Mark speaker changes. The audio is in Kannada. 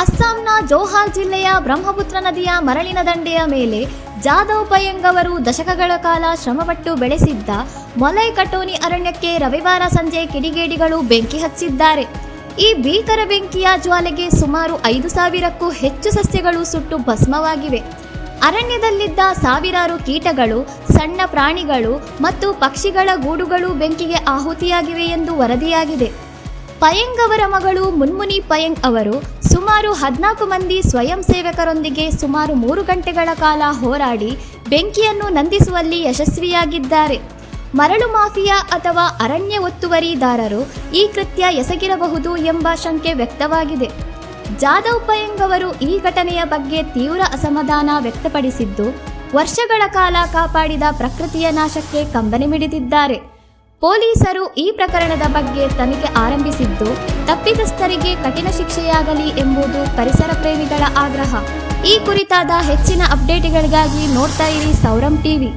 Speaker 1: ಅಸ್ಸಾಂನ ಜೋಹಾರ್ ಜಿಲ್ಲೆಯ ಬ್ರಹ್ಮಪುತ್ರ ನದಿಯ ಮರಳಿನ ದಂಡೆಯ ಮೇಲೆ ಜಾದವ್ ಪಯಂಗ್ ಅವರು ದಶಕಗಳ ಕಾಲ ಶ್ರಮಪಟ್ಟು ಬೆಳೆಸಿದ್ದ ಮೊಲೈ ಕಟೋನಿ ಅರಣ್ಯಕ್ಕೆ ರವಿವಾರ ಸಂಜೆ ಕಿಡಿಗೇಡಿಗಳು ಬೆಂಕಿ ಹಚ್ಚಿದ್ದಾರೆ. ಈ ಭೀಕರ ಬೆಂಕಿಯ ಜ್ವಾಲೆಗೆ ಸುಮಾರು ಐದು ಸಾವಿರಕ್ಕೂ ಹೆಚ್ಚು ಸಸ್ಯಗಳು ಸುಟ್ಟು ಭಸ್ಮವಾಗಿವೆ. ಅರಣ್ಯದಲ್ಲಿದ್ದ ಸಾವಿರಾರು ಕೀಟಗಳು, ಸಣ್ಣ ಪ್ರಾಣಿಗಳು ಮತ್ತು ಪಕ್ಷಿಗಳ ಗೂಡುಗಳು ಬೆಂಕಿಗೆ ಆಹುತಿಯಾಗಿವೆ ಎಂದು ವರದಿಯಾಗಿದೆ. ಪಯಂಗ್ ಅವರ ಮಗಳು ಮುನ್ಮುನಿ ಪಯಂಗ್ ಅವರು ಸುಮಾರು ಹದಿನಾಲ್ಕು ಮಂದಿ ಸ್ವಯಂ ಸೇವಕರೊಂದಿಗೆ ಸುಮಾರು ಮೂರು ಗಂಟೆಗಳ ಕಾಲ ಹೋರಾಡಿ ಬೆಂಕಿಯನ್ನು ನಂದಿಸುವಲ್ಲಿ ಯಶಸ್ವಿಯಾಗಿದ್ದಾರೆ. ಮರಳು ಮಾಫಿಯಾ ಅಥವಾ ಅರಣ್ಯ ಒತ್ತುವರಿದಾರರು ಈ ಕೃತ್ಯ ಎಸಗಿರಬಹುದು ಎಂಬ ಶಂಕೆ ವ್ಯಕ್ತವಾಗಿದೆ. ಜಾಧವ್ ಪಯಂಗ್ ಅವರು ಈ ಘಟನೆಯ ಬಗ್ಗೆ ತೀವ್ರ ಅಸಮಾಧಾನ ವ್ಯಕ್ತಪಡಿಸಿದ್ದು, ವರ್ಷಗಳ ಕಾಲ ಕಾಪಾಡಿದ ಪ್ರಕೃತಿಯ ನಾಶಕ್ಕೆ ಕಂಬನಿ ಮಿಡಿದಿದ್ದಾರೆ. ಪೊಲೀಸರು ಈ ಪ್ರಕರಣದ ಬಗ್ಗೆ ತನಿಖೆ ಆರಂಭಿಸಿದ್ದು, ತಪ್ಪಿತಸ್ಥರಿಗೆ ಕಠಿಣ ಶಿಕ್ಷೆಯಾಗಲಿ ಎಂಬುದು ಪರಿಸರ ಪ್ರೇಮಿಗಳ ಆಗ್ರಹ. ಈ ಕುರಿತಾದ ಹೆಚ್ಚಿನ ಅಪ್ಡೇಟ್ಗಳಿಗಾಗಿ ನೋಡ್ತಾ ಇರಿ ಸೌರಂ ಟಿವಿ.